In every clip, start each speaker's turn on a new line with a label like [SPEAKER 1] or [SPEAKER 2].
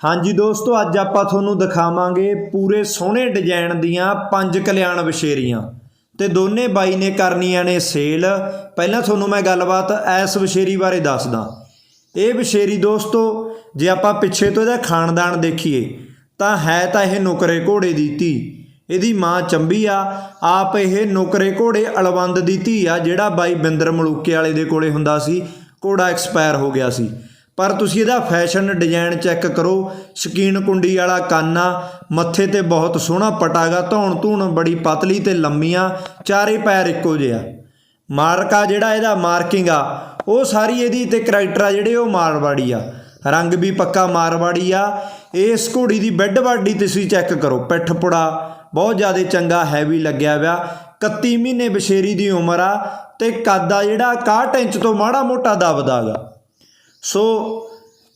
[SPEAKER 1] ਹਾਂਜੀ ਦੋਸਤੋ, ਅੱਜ ਆਪਾਂ ਤੁਹਾਨੂੰ ਦਿਖਾਵਾਂਗੇ ਪੂਰੇ ਸੋਹਣੇ ਡਿਜ਼ਾਈਨ ਦੀਆਂ ਪੰਜ ਕਲਿਆਣ ਵਿਸ਼ੇਰੀਆਂ ਤੇ ਦੋਨੇ ਬਾਈ ਨੇ ਕਰਨੀਆਂ ਨੇ ਸੇਲ। ਪਹਿਲਾਂ ਤੁਹਾਨੂੰ ਮੈਂ ਗੱਲਬਾਤ ਐਸ ਵਿਸ਼ੇਰੀ ਬਾਰੇ ਦੱਸਦਾ। ਇਹ ਵਿਸ਼ੇਰੀ ਦੋਸਤੋ, ਜੇ ਆਪਾਂ ਪਿੱਛੇ ਤੋਂ ਇਹਦਾ ਖਾਨਦਾਨ ਦੇਖੀਏ, ਤਾਂ ਹੈ ਤਾਂ ਇਹ ਨੁਕਰੇ ਘੋੜੇ ਦੀ ਧੀ। ਇਹਦੀ ਮਾਂ ਚੰਬੀ ਆ। ਆਪ ਇਹ ਨੁਕਰੇ ਘੋੜੇ ਅਲਵੰਦ ਦੀ ਧੀ ਆ, ਜਿਹੜਾ ਬਾਈ ਬਿੰਦਰ ਮਲੂਕੇ ਵਾਲੇ ਦੇ ਕੋਲੇ ਹੁੰਦਾ ਸੀ। ਘੋੜਾ ਐਕਸਪਾਇਰ ਹੋ ਗਿਆ ਸੀ। ਪਰ ਤੁਸੀਂ ਇਹਦਾ ਫੈਸ਼ਨ ਡਿਜ਼ਾਈਨ ਚੈੱਕ ਕਰੋ। ਸ਼ਕੀਨ ਕੁੰਡੀ ਵਾਲਾ ਕਾਨਾ, ਮੱਥੇ ਤੇ ਬਹੁਤ ਸੋਹਣਾ ਪਟਾਗਾ ਧੌਣ ਧੂਣ ਬੜੀ ਪਤਲੀ ਤੇ ਲੰਮੀਆਂ ਚਾਰੇ ਪੈਰ ਇੱਕੋ ਜਿਹਾ ਮਾਰਕਾ ਜਿਹੜਾ ਇਹਦਾ ਮਾਰਕਿੰਗ ਆ, ਉਹ ਸਾਰੀ ਇਹਦੀ ਤੇ ਕਰੈਕਟਰ ਆ ਜਿਹੜੇ ਉਹ ਮਾਰਵਾੜੀ ਆ। ਰੰਗ ਵੀ ਪੱਕਾ ਮਾਰਵਾੜੀ ਆ। ਇਸ ਘੋੜੀ ਦੀ ਬੈੱਡ ਬਾਡੀ ਤੁਸੀਂ ਚੈੱਕ ਕਰੋ, ਪਿੱਠ ਪੁੜਾ, ਬਹੁਤ ਜ਼ਿਆਦਾ ਚੰਗਾ ਹੈਵੀ ਲੱਗਿਆ ਹੋਇਆ। 31 ਮਹੀਨੇ ਬਸ਼ੇਰੀ ਦੀ ਉਮਰ ਆ ਤੇ ਕੱਦ ਆ ਜਿਹੜਾ 61 ਇੰਚ ਤੋਂ ਮਾੜਾ ਮੋਟਾ ਦਬਦਾਗਾ ਸੋ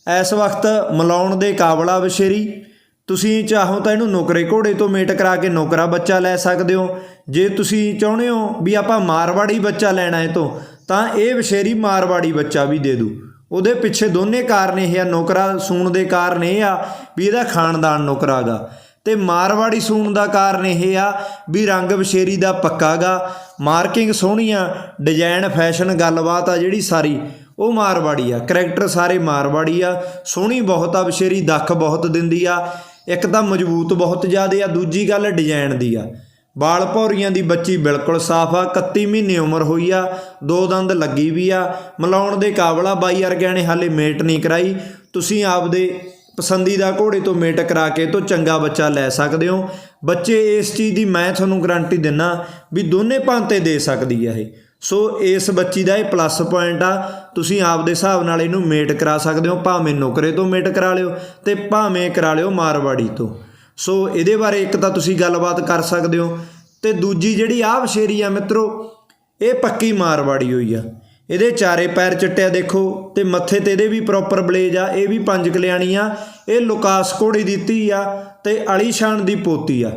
[SPEAKER 1] ਇਸ ਵਕਤ ਮਿਲਾਉਣ ਦੇ ਕਾਬਲਾ ਆ ਬਸ਼ੇਰੀ, ਤੁਸੀਂ ਚਾਹੋ ਤਾਂ ਇਹਨੂੰ ਨੌਕਰੇ ਘੋੜੇ ਤੋਂ ਮੇਟ ਕਰਾ ਕੇ ਨੌਕਰਾ ਬੱਚਾ ਲੈ ਸਕਦੇ ਹੋ। ਜੇ ਤੁਸੀਂ ਚਾਹੁੰਦੇ ਹੋ ਵੀ ਆਪਾਂ ਮਾਰਵਾੜੀ ਬੱਚਾ ਲੈਣਾ ਹੈ ਤੋਂ, ਤਾਂ ਇਹ ਬਸ਼ੇਰੀ ਮਾਰਵਾੜੀ ਬੱਚਾ ਵੀ ਦੇ ਦੂ। ਉਹਦੇ ਪਿੱਛੇ ਦੋਨੇ ਕਾਰਨ ਇਹ ਆ, ਨੌਕਰਾ ਸੂਣ ਦੇ ਕਾਰਨ ਇਹ ਆ ਵੀ ਇਹਦਾ ਖਾਨਦਾਨ ਨੌਕਰਾਗਾ ਤੇ ਮਾਰਵਾੜੀ ਸੂਣ ਦਾ ਕਾਰਨ ਇਹ ਆ ਵੀ ਰੰਗ ਬਸ਼ੇਰੀ ਦਾ ਪੱਕਾਗਾ ਮਾਰਕਿੰਗ ਸੋਹਣੀਆਂ ਡਿਜ਼ਾਈਨ ਫੈਸ਼ਨ, ਗੱਲਬਾਤ ਆ ਜਿਹੜੀ ਸਾਰੀ ਉਹ ਮਾਰਵਾੜੀ ਆ। ਕਰੈਕਟਰ ਸਾਰੇ ਮਾਰਵਾੜੀ ਆ। ਸੋਹਣੀ ਬਹੁਤ ਆ, ਬਸ਼ੇਰੀ ਦੱਖ ਬਹੁਤ ਦਿੰਦੀ ਆ। ਇੱਕ ਤਾਂ ਮਜ਼ਬੂਤ ਬਹੁਤ ਜ਼ਿਆਦੇ ਆ, ਦੂਜੀ ਗੱਲ ਡਿਜ਼ਾਈਨ ਦੀ ਆ। ਬਾਲ ਭੌਰੀਆਂ ਦੀ ਬੱਚੀ ਬਿਲਕੁਲ ਸਾਫ਼ ਆ 31 ਮਹੀਨੇ ਉਮਰ ਹੋਈ ਆ, ਦੋ ਦੰਦ ਲੱਗੀ ਵੀ ਆ। ਮਿਲਾਉਣ ਦੇ ਕਾਬਲਾ ਬਾਈ ਵਰਗਿਆਂ ਨੇ ਹਾਲੇ ਮੇਟ ਨਹੀਂ ਕਰਾਈ। ਤੁਸੀਂ ਆਪਦੇ ਪਸੰਦੀਦਾ ਘੋੜੇ ਤੋਂ ਮੇਟ ਕਰਾ ਕੇ ਤੋਂ ਚੰਗਾ ਬੱਚਾ ਲੈ ਸਕਦੇ ਹੋ। ਬੱਚੇ ਇਸ ਚੀਜ਼ ਦੀ ਮੈਂ ਤੁਹਾਨੂੰ ਗਰੰਟੀ ਦਿੰਨਾ ਵੀ ਦੋਨੇ ਭਾਂਤੇ ਦੇ ਸਕਦੀ ਆ ਇਹ। ਸੋ ਇਸ ਬੱਚੀ ਦਾ ਇਹ ਪਲੱਸ ਪੁਆਇੰਟ ਆ। ਤੁਸੀਂ ਆਪ ਦੇ ਹਿਸਾਬ ਨਾਲ ਇਹਨੂੰ ਮੇਟ ਕਰਾ ਸਕਦੇ ਹੋ, ਭਾਵੇਂ ਨੌਕਰੇ ਤੋਂ ਮੇਟ ਕਰਾ ਲਿਓ ਤੇ ਭਾਵੇਂ ਕਰਾ ਲਿਓ ਮਾਰਵਾੜੀ ਤੋਂ। ਸੋ ਇਹਦੇ ਬਾਰੇ ਇੱਕ ਤਾਂ ਤੁਸੀਂ ਗੱਲਬਾਤ ਕਰ ਸਕਦੇ ਹੋ। ਤੇ ਦੂਜੀ ਜਿਹੜੀ ਆਹ ਵਸ਼ੇਰੀ ਆ ਮਿੱਤਰੋ, ਇਹ ਪੱਕੀ ਮਾਰਵਾੜੀ ਹੋਈ ਆ। ਇਹਦੇ ਚਾਰੇ ਪੈਰ ਚਿੱਟਿਆ ਦੇਖੋ, ਤੇ ਮੱਥੇ ਤੇ ਇਹਦੇ ਵੀ ਪ੍ਰੋਪਰ ਬਲੇਜ ਆ, ਇਹ ਵੀ ਪੰਜ ਕਲਿਆਣੀ ਆ। ਇਹ ਲੁਕਾਸ ਘੋੜੀ ਦੀ ਧੀ ਆ ਤੇ ਅਲੀਸ਼ਾਨ ਦੀ ਪੋਤੀ ਆ।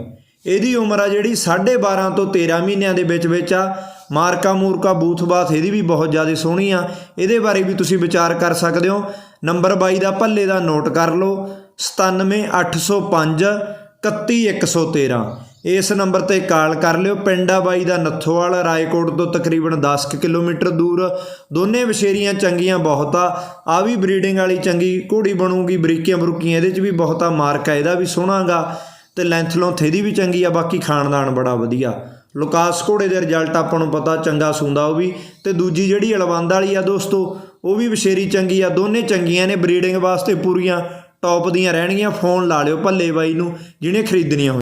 [SPEAKER 1] ਇਹਦੀ ਉਮਰ ਆ ਜਿਹੜੀ 12.5 ਤੋਂ 13 ਮਹੀਨਿਆਂ ਦੇ ਵਿੱਚ ਵਿੱਚ ਆ। ਮਾਰਕਾ ਮੂਰਕਾ ਬੂਥ ਬਾਥ ਇਹਦੀ ਵੀ ਬਹੁਤ ਜ਼ਿਆਦਾ ਸੋਹਣੀ ਆ। ਇਹਦੇ ਬਾਰੇ ਵੀ ਤੁਸੀਂ ਵਿਚਾਰ ਕਰ ਸਕਦੇ ਹੋ। ਨੰਬਰ 22 ਦਾ ਭੱਲੇ ਦਾ ਨੋਟ ਕਰ ਲਓ। 97805 31113 ਇਸ ਨੰਬਰ ਤੇ ਕਾਲ ਕਰ ਲਿਓ। ਪਿੰਡਾ ਬਾਈ ਦਾ ਨੱਥੋਵਾਲ, ਰਾਏਕੋਟ ਤੋਂ ਤਕਰੀਬਨ 10 ਕੁ ਕਿਲੋਮੀਟਰ ਦੂਰ। ਦੋਨੇ ਵਿਸ਼ੇਰੀਆਂ ਚੰਗੀਆਂ ਬਹੁਤ ਆ। ਆ ਵੀ ਬਰੀਡਿੰਗ ਵਾਲੀ ਚੰਗੀ ਘੋੜੀ ਬਣੂਗੀ, ਬਰੀਕੀਆਂ ਬਰੂਕੀਆਂ ਇਹਦੇ 'ਚ ਵੀ ਬਹੁਤਾ ਮਾਰਕ ਆ ਇਹਦਾ ਵੀ ਸੋਹਣਾਗਾ। ਤੇ ਲੈਂਥ ਲੌਂਥ ਇਹਦੀ ਵੀ ਚੰਗੀ ਆ। ਬਾਕੀ ਖਾਨਦਾਨ ਬੜਾ ਵਧੀਆ। ਲੁਕਾਸ ਘੋੜੇ ਦੇ ਰਿਜ਼ਲਟ ਆਪਾਂ ਨੂੰ ਪਤਾ, ਚੰਗਾ ਸੁੰਦਾ ਉਹ ਵੀ। ਤੇ ਦੂਜੀ ਜਿਹੜੀ ਅਲਵੰਦ ਵਾਲੀ ਆ ਦੋਸਤੋ, ਉਹ ਵੀ ਵਿਸ਼ੇਰੀ ਚੰਗੀ ਆ। ਦੋਨੇ ਚੰਗੀਆਂ ਨੇ, ਬਰੀਡਿੰਗ ਵਾਸਤੇ ਪੂਰੀਆਂ ਟੌਪ ਦੀਆਂ ਰਹਿਣਗੀਆਂ। ਫੋਨ ਲਾ ਲਿਓ ਭੱਲੇ ਬਾਈ ਨੂੰ, ਜਿਹਨੇ ਖਰੀਦਣੀਆਂ ਹੋਣ